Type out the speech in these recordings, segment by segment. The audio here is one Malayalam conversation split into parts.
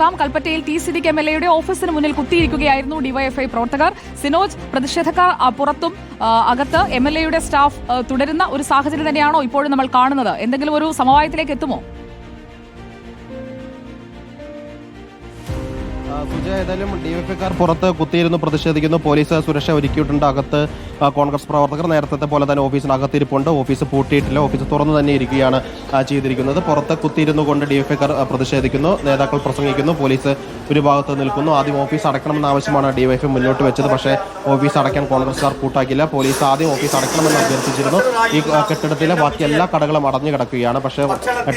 നോക്കാം. കൽപ്പറ്റയിൽ ടി സിദ്ദിഖ് എം എൽ എയുടെ ഓഫീസിന് മുന്നിൽ കുത്തിയിരിക്കുകയായിരുന്നു ഡിവൈഎഫ്ഐ പ്രവർത്തകർ. സിനോജ് പ്രതിഷേധക്കാർ പുറത്തും അകത്ത് എം എൽ എയുടെ സ്റ്റാഫ് തുടരുന്ന ഒരു സാഹചര്യം തന്നെയാണോ ഇപ്പോഴും നമ്മൾ കാണുന്നത്? എന്തെങ്കിലും ഒരു സമവായത്തിലേക്ക് എത്തുമോ? ആ, സുജയ ഏതായാലും ഡിവൈഎഫ്ഐക്കാർ പുറത്ത് കുത്തിയിരുന്നു പ്രതിഷേധിക്കുന്നു. പോലീസ് സുരക്ഷ ഒരുക്കിയിട്ടുണ്ട്. അകത്ത് കോൺഗ്രസ് പ്രവർത്തകർ നേരത്തെ പോലെ തന്നെ ഓഫീസിനകത്തിരിപ്പുണ്ട്. ഓഫീസ് പൂട്ടിയിട്ടില്ല. ഓഫീസ് തുറന്നു തന്നെ ഇരിക്കുകയാണ് ചെയ്തിരിക്കുന്നത്. പുറത്ത് കുത്തിയിരുന്നു കൊണ്ട് ഡിവൈഎഫ്ഐക്കാർ ആ, പ്രതിഷേധിക്കുന്നു. നേതാക്കൾ പ്രസംഗിക്കുന്നു. പോലീസ് ഒരു ഭാഗത്ത് നിൽക്കുന്നു. ആദ്യം ഓഫീസ് അടയ്ക്കണമെന്ന ആവശ്യമാണ് വൈഫ് മുന്നോട്ട് വെച്ചത്. പക്ഷേ ഓഫീസ് അടയ്ക്കാൻ കോൺഗ്രസ്സുകാർ കൂട്ടാക്കില്ല പോലീസ് ആദ്യം ഓഫീസ് അടയ്ക്കണമെന്ന് അഭ്യർത്ഥിച്ചിരുന്നു. ഈ കെട്ടിടത്തിലെ ബാക്കി എല്ലാ കടകളും അടഞ്ഞു കിടക്കുകയാണ്. പക്ഷേ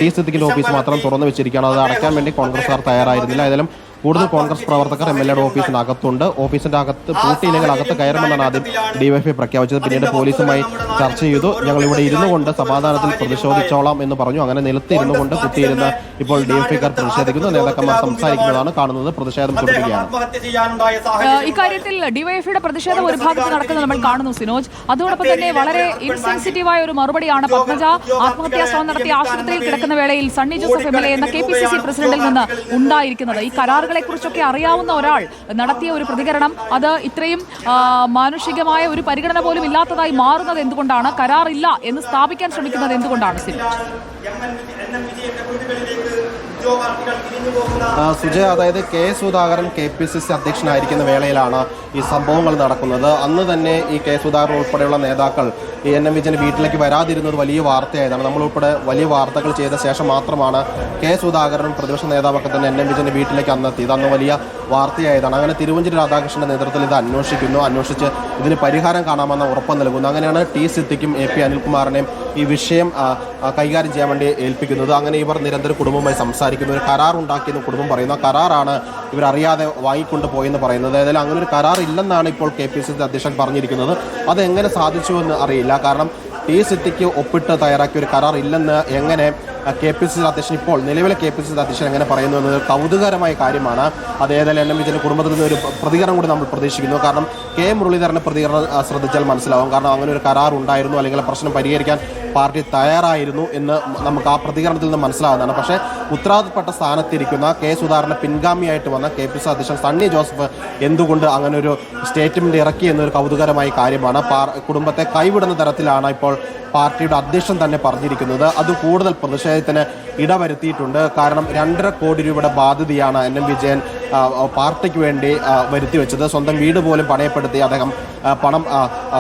ടി സിദ്ദിഖിന്റെ ഓഫീസ് മാത്രം തുറന്നു വെച്ചിരിക്കുകയാണ്. അത് അടയ്ക്കാൻ വേണ്ടി കോൺഗ്രസ്സുകാർ തയ്യാറായിരുന്നില്ല. ഏതായാലും കൂടുതൽ കോൺഗ്രസ് പ്രവർത്തകർ എം എൽ എയുടെ ഓഫീസിനകത്തുണ്ട്. ഓഫീസിന്റെ അകത്ത് പൂട്ടിയില്ലെങ്കിൽ അകത്ത് കയറുമെന്നാണ് ആദ്യം ഡിവൈഎഫ്ഐ പ്രഖ്യാപിച്ചത് പിന്നീട് പോലീസുമായി ചർച്ച ചെയ്തു. ഞങ്ങൾ ഇവിടെ ഇരുന്നു കൊണ്ട് സമാധാനത്തിൽ പ്രതിഷേധിച്ചോളാം എന്ന് പറഞ്ഞു. അങ്ങനെ നിലത്തിരുന്നു കൊണ്ട് കുത്തിയിരുന്ന് ഇപ്പോൾ ഡിവൈഎഫ്ഐക്കാർ പ്രതിഷേധിക്കുന്നു. നേതാക്കന്മാർ സംസാരിക്കുന്നതാണ് കാണുന്നത്. പ്രതിഷേധം തുടരുകയാണ് ഇക്കാര്യത്തിൽ ഡിവൈഎഫ്ഐയുടെ പ്രതിഷേധം ഒരു ഭാഗത്ത് നടക്കുന്നത് നമ്മൾ കാണുന്നു സിനോജ്. അതോടൊപ്പം തന്നെ വളരെ ഇൻസെൻസിറ്റീവായ ഒരു മറുപടിയാണ് പത്മജ. ആത്മഹത്യാ ശ്രമം നടത്തി ആശുപത്രിയിൽ കിടക്കുന്ന വേളയിൽ Sunny Joseph M L A എന്ന കെ പി സി സി പ്രസിഡന്റിൽ നിന്ന് ഉണ്ടായിരിക്കുന്നത്. ഈ കരാറുകളെ കുറിച്ചൊക്കെ അറിയാവുന്ന ഒരാൾ നടത്തിയ ഒരു പ്രതികരണം. അത് ഇത്രയും മാനുഷികമായ ഒരു പരിഗണന പോലും ഇല്ലാത്തതായി മാറുന്നത് എന്തുകൊണ്ടാണ്? കരാറില്ല എന്ന് സ്ഥാപിക്കാൻ ശ്രമിക്കുന്നത് എന്തുകൊണ്ടാണ് സുജയ അതായത് K Sudhakaran K P C C അധ്യക്ഷനായിരിക്കുന്ന വേളയിലാണ് ഈ സംഭവങ്ങൾ നടക്കുന്നത്. അന്ന് തന്നെ ഈ കെ സുധാകരൻ ഉൾപ്പെടെയുള്ള നേതാക്കൾ ഈ എൻ എം വിജയൻ വീട്ടിലേക്ക് വരാതിരുന്നത് വലിയ വാർത്തയായതാണ്. നമ്മൾ ഉൾപ്പെടെ വലിയ വാർത്തകൾ ചെയ്ത ശേഷം മാത്രമാണ് കെ സുധാകരനും പ്രതിപക്ഷ നേതാവൊക്കെ തന്നെ എൻ എം വിജയൻ വീട്ടിലേക്ക് അന്നെത്തി ഇത് അന്ന് വലിയ വാർത്തയായതാണ്. അങ്ങനെ തിരുവഞ്ചൂർ രാധാകൃഷ്ണന്റെ നേതൃത്വത്തിൽ ഇത് അന്വേഷിക്കുന്നു. അന്വേഷിച്ച് ഇതിന് പരിഹാരം കാണാമെന്ന ഉറപ്പ് നൽകുന്നു. അങ്ങനെയാണ് ടി സിദ്ദിഖും എ പി അനിൽകുമാറിനെയും ഈ വിഷയം കൈകാര്യം ചെയ്യാൻ വേണ്ടി ഏൽപ്പിക്കുന്നത്. അങ്ങനെ ഇവർ നിരന്തരം കുടുംബവുമായി സംസാരിക്കുന്നു. ഒരു കരാർ ഉണ്ടാക്കിയെന്ന് കുടുംബം പറയുന്നു. കരാറാണ് ഇവരറിയാതെ വാങ്ങിക്കൊണ്ട് പോയെന്ന് പറയുന്നത്. ഏതായാലും അങ്ങനെ ഒരു കരാർ ഇല്ലെന്നാണ് ഇപ്പോൾ കെ പി സി സി അധ്യക്ഷൻ പറഞ്ഞിരിക്കുന്നത്. അതെങ്ങനെ എങ്ങനെ സാധിച്ചു എന്ന് അറിയില്ല. കാരണം ടി സിറ്റിക്ക് ഒപ്പിട്ട് തയ്യാറാക്കിയ ഒരു കരാർ ഇല്ലെന്ന് എങ്ങനെ കെ പി സി അധ്യക്ഷൻ ഇപ്പോൾ നിലവിലെ കെ പി സി അധ്യക്ഷൻ എങ്ങനെ പറയുന്നു എന്നത് കൗതുകരമായ കാര്യമാണ്. അത് ഏതായാലും എൻ എം വിജയന്റെ കുടുംബത്തിൽ നിന്ന് ഒരു പ്രതികരണം കൂടി നമ്മൾ പ്രതീക്ഷിക്കുന്നു. കാരണം കെ മുരളീധരന്റെ പ്രതികരണം ശ്രദ്ധിച്ചാൽ മനസ്സിലാവും. കാരണം അങ്ങനെ ഒരു കരാർ ഉണ്ടായിരുന്നു അല്ലെങ്കിൽ പ്രശ്നം പരിഹരിക്കാൻ പാർട്ടി തയ്യാറായിരുന്നു എന്ന് നമുക്ക് ആ പ്രതികരണത്തിൽ നിന്ന് മനസ്സിലാവുന്നതാണ്. പക്ഷേ ഉത്തരവാദിത്തപ്പെട്ട സ്ഥാനത്തിരിക്കുന്ന കെ സുധാകരന്റെ പിൻഗാമിയായിട്ട് വന്ന കെ പി സി അധ്യക്ഷൻ സണ്ണി ജോസഫ് എന്തുകൊണ്ട് അങ്ങനെ ഒരു സ്റ്റേറ്റ്മെന്റ് ഇറക്കി എന്നൊരു കൗതുകരമായ കാര്യമാണ്. കുടുംബത്തെ കൈവിടുന്ന തരത്തിലാണ് ഇപ്പോൾ പാർട്ടിയുടെ അധ്യക്ഷൻ തന്നെ പറഞ്ഞിരിക്കുന്നത് അത് കൂടുതൽ പ്രതിഷേധത്തിന് ഇടവരുത്തിയിട്ടുണ്ട്. കാരണം രണ്ടര കോടി രൂപയുടെ ബാധ്യതയാണ് എൻ എം വിജയൻ പാർട്ടിക്ക് വേണ്ടി വരുത്തി വെച്ചത്. സ്വന്തം വീട് പോലും പണയപ്പെടുത്തി അദ്ദേഹം പണം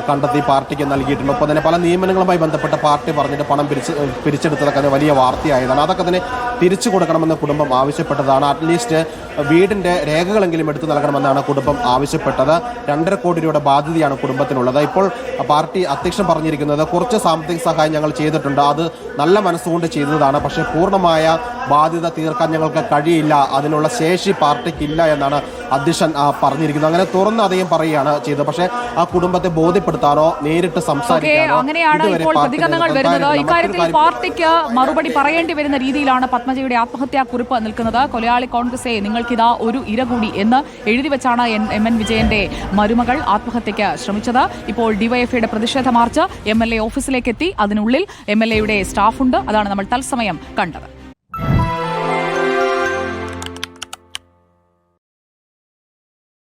കണ്ടെത്തി പാർട്ടിക്ക് നൽകിയിട്ടുണ്ട്. ഒപ്പം തന്നെ പല നിയമനങ്ങളുമായി ബന്ധപ്പെട്ട പാർട്ടി പറഞ്ഞിട്ട് പണം പിരിച്ച് പിരിച്ചെടുത്തതൊക്കെ വലിയ വാർത്തയായതാണ്. അതൊക്കെ തന്നെ തിരിച്ചു കൊടുക്കണമെന്ന് കുടുംബം ആവശ്യപ്പെട്ടതാണ്. അറ്റ്ലീസ്റ്റ് വീടിന്റെ രേഖകളെങ്കിലും എടുത്തു നൽകണമെന്നാണ് കുടുംബം ആവശ്യപ്പെട്ടത്. രണ്ടര കോടി രൂപയുടെ ബാധ്യതയാണ് കുടുംബത്തിനുള്ളത്. ഇപ്പോൾ പാർട്ടി അധ്യക്ഷൻ പറഞ്ഞിരിക്കുന്നത് കുറച്ച് സാമ്പത്തിക സഹായം ഞങ്ങൾ ചെയ്തിട്ടുണ്ട്. അത് നല്ല മനസ്സുകൊണ്ട് ചെയ്തതാണ്. പക്ഷേ പൂർണമായ ബാധ്യത തീർക്കാൻ ഞങ്ങൾക്ക് കഴിയില്ല. അതിനുള്ള ശേഷി പാർട്ടിക്കില്ല എന്നാണ് അധ്യക്ഷൻ പറഞ്ഞിരിക്കുന്നത് അങ്ങനെ തുറന്ന് അദ്ദേഹം പറയുകയാണ് ചെയ്തത്. പക്ഷേ ആ കുടുംബത്തെ ബോധ്യപ്പെടുത്താനോ നേരിട്ട് സംസാരിക്കാനോ അങ്ങനെയാണ് ഇപ്പോൾ പ്രതികരണങ്ങൾ വരുന്നത്. ഇക്കാര്യത്തിൽ പാർട്ടിക്ക് മറുപടി പറയേണ്ടി വരുന്ന രീതിയിലാണ് പത്മജയുടെ ആത്മഹത്യാ കുറിപ്പ് നിൽക്കുന്നത്. കൊലയാളി കോൺഗ്രസെ നിങ്ങൾക്കിതാ ഒരു ഇര കൂടി എന്ന് എഴുതി വെച്ചാണ് എം എൻ വിജയന്റെ മരുമകൾ ആത്മഹത്യയ്ക്ക് ശ്രമിച്ചത്. ഇപ്പോൾ ഡിവൈഎഫ്ഐയുടെ പ്രതിഷേധ മാർച്ച് എം എൽ എ ഓഫീസിലേക്ക് എത്തി. അതിനുള്ളിൽ എം എൽ എയുടെ സ്റ്റാഫുണ്ട്. അതാണ് നമ്മൾ തത്സമയം കണ്ടത്.